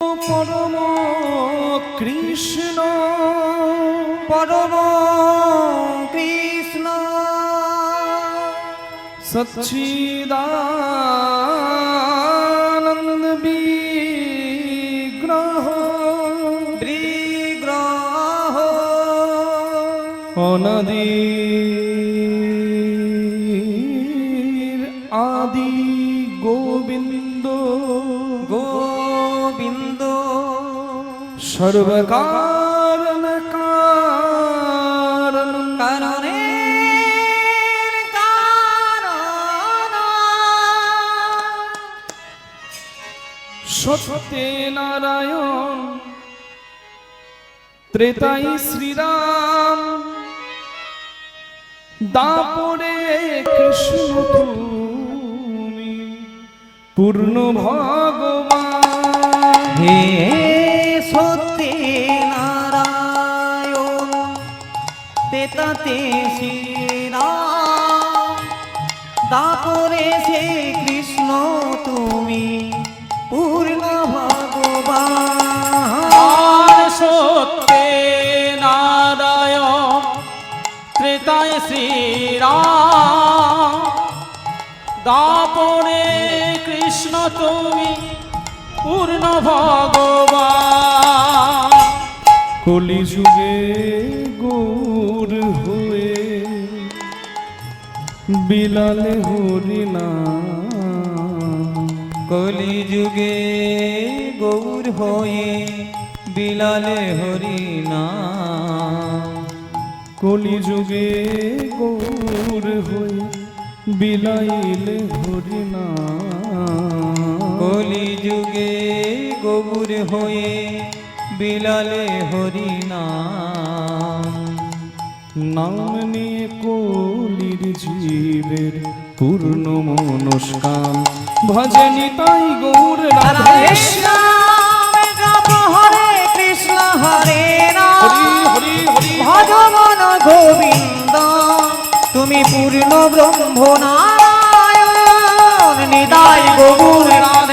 পরম কৃষ্ণ পরম কৃষ্ণ। সচ্চিদানন্দ বিগ্রহ বিগ্রহ। অনদীর সর্বকারণ কারণ কারণে কারণ। সত্যে নারায়ণ ত্রেতাই শ্রীরাম। দাপরে কৃষ্ণ তুমি পূর্ণ ভগবান। হে তেতাতে শ্রীরাম তারপরে সে কৃষ্ণ তুমি পূর্ণ ভগবান। সত্যে নারায়ণ ত্রেতায় শ্রীরাম, দাপরে কৃষ্ণ তুমি পূর্ণ ভগবান। কলিযুগে গৌর হয়ে বিলালে হরিনা কলিযুগে গৌর হয়ে বিলালে হরিনা কলিযুগে গৌর হয়ে বিলাইলে হরিনা কলিযুগে গৌর হয়ে বিলালে হরিনা নাম নিয়ে কলির জীবের পূর্ণ মনস্কাম। ভজনি তাই গৌর হরে কৃষ্ণ হরে হরি হরি হরি। ভগবান গোবিন্দ। তুমি পূর্ণ ব্রহ্ম নারায়ণ নিদায় গৌর রাধে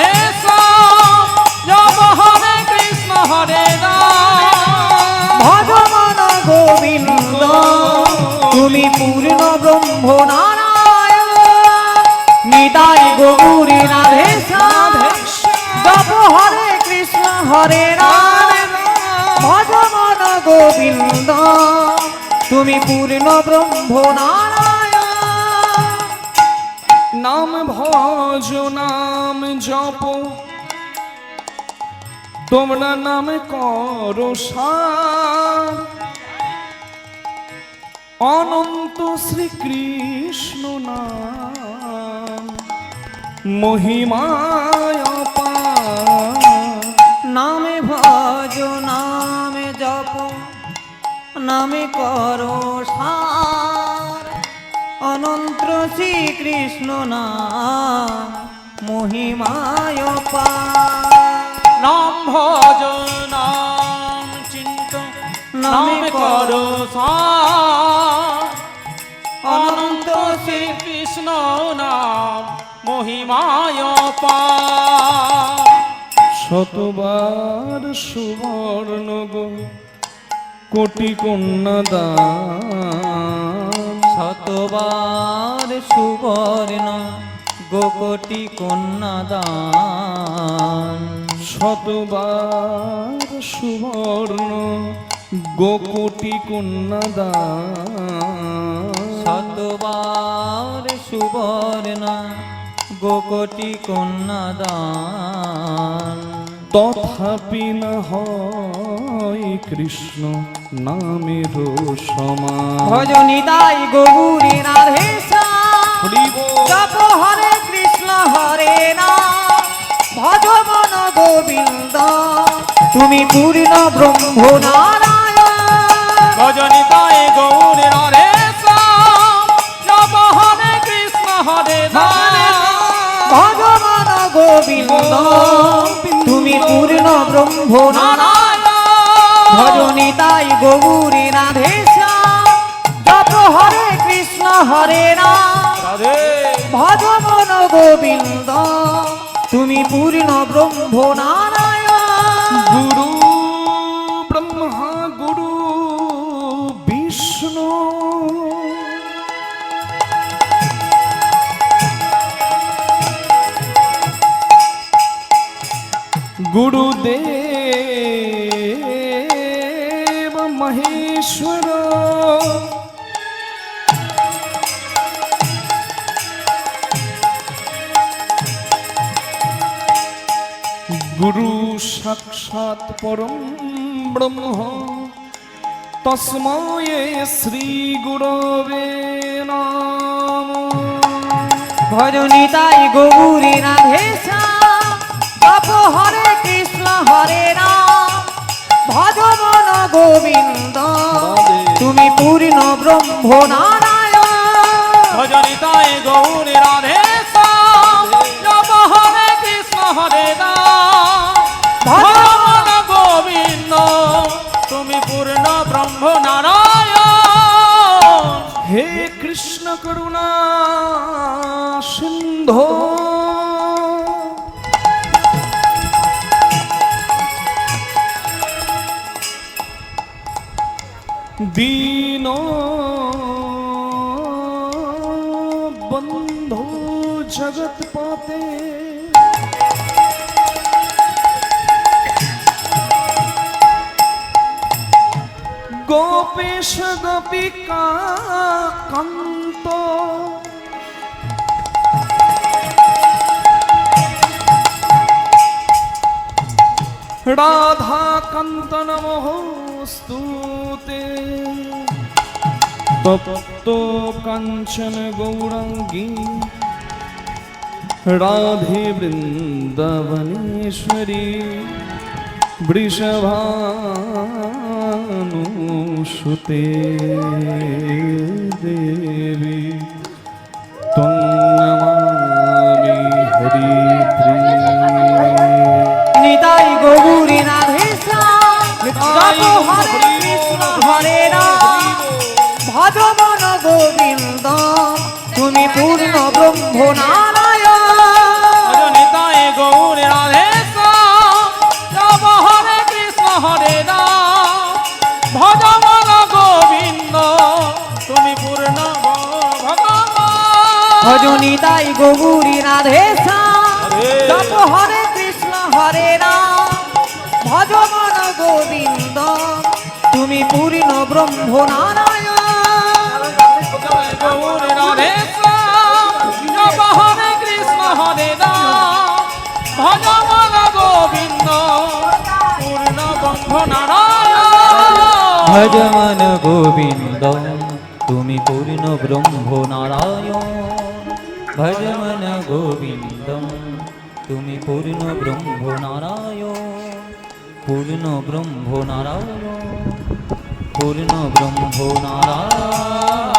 ভগবান গোবিন্দ, তুমি পূর্ণ ব্রহ্ম নাম ভজ, নাম জপ। তোমরা নাম করো অনন্ত শ্রীকৃষ্ণ নাম। মহিমায় নামে করো সার অনন্ত শ্রীকৃষ্ণ নাম মহিমায় পার। নাম ভজ নাম চিন্ত নাম করো সার। অনন্ত শ্রীকৃষ্ণ নাম মহিমায় পার শতবার সুবর্ণ গো কোটি কন্যা দান শতবার সুবর্ণ গোকটি কন্যা দান শতবার সুবর্ণ গোকোটি কন্যা দান শতবার সুবর্ণ গোকটি কন্যা দান তথাপি না হয় কৃষ্ণ নামের সমান। ভজনী দাই গৌরী রাধে জপ হরে কৃষ্ণ হরে না ভগবান গোবিন্দ। তুমি পূর্ণ ব্রহ্ম নারায়ণ। ভজনি গৌর জপ হরে কৃষ্ণ হরে রাম ভগবান গোবিন্দ। গৌরী রাধে যত হরে কৃষ্ণ হরে ভজ মন গোবিন্দ। তুমি পূর্ণ ব্রহ্ম নারায়ণ গুরু মহেশ্বর। গুরু সাক্ষাৎ পরম ব্রহ্ম, তসময়ে শ্রী গুরবে নাম। ভজনিতাই গৌরী রাধেশ হরে কৃষ্ণ হরে রাম। ভজ মন গোবিন্দ তুমি পূর্ণ ব্রহ্ম নারায়ণ। ভজনিতায় গৌরী রাধে শ্যাম। জপ হরে কৃষ্ণ হরে ভগবান গোবিন্দ তুমি পূর্ণ ব্রহ্ম নারায়ণ। হে কৃষ্ণ করুণা সিন্ধো। জগৎ পাতে গোপেশ গোপিকা কান্ত। রাধা কান্ত নমস্তুতে তপ্ত কাঞ্চন গৌরঙ্গী রাধে বৃন্দাবনেশ্বরী বৃষভানুষুতে দেবী তুমি হরি নিতাই গৌরী রাধে ভজ মন গোবিন্দ তুমি পূর্ণ ব্রহ্ম নারায়ণ ভজনিতায় গৌরী রাধে শ্যাম হরে কৃষ্ণ হরে রাম। ভগবান গোবিন্দ তুমি পূর্ণ ভগবান ভজনিতাই গৌরী রাধেশা। হরে। কৃষ্ণ হরে রাম। ভজ মন গোবিন্দ তুমি পূর্ণ ব্রহ্ম নারায়ণ ভজমন গোবিন্দ তুমি পূর্ণ ব্রহ্ম নারায়ণ ভজমন গোবিন্দ তুমি পূর্ণ ব্রহ্ম নারায়ণ পূর্ণ ব্রহ্ম নারায়ণ পূর্ণ ব্রহ্ম নারায়ণ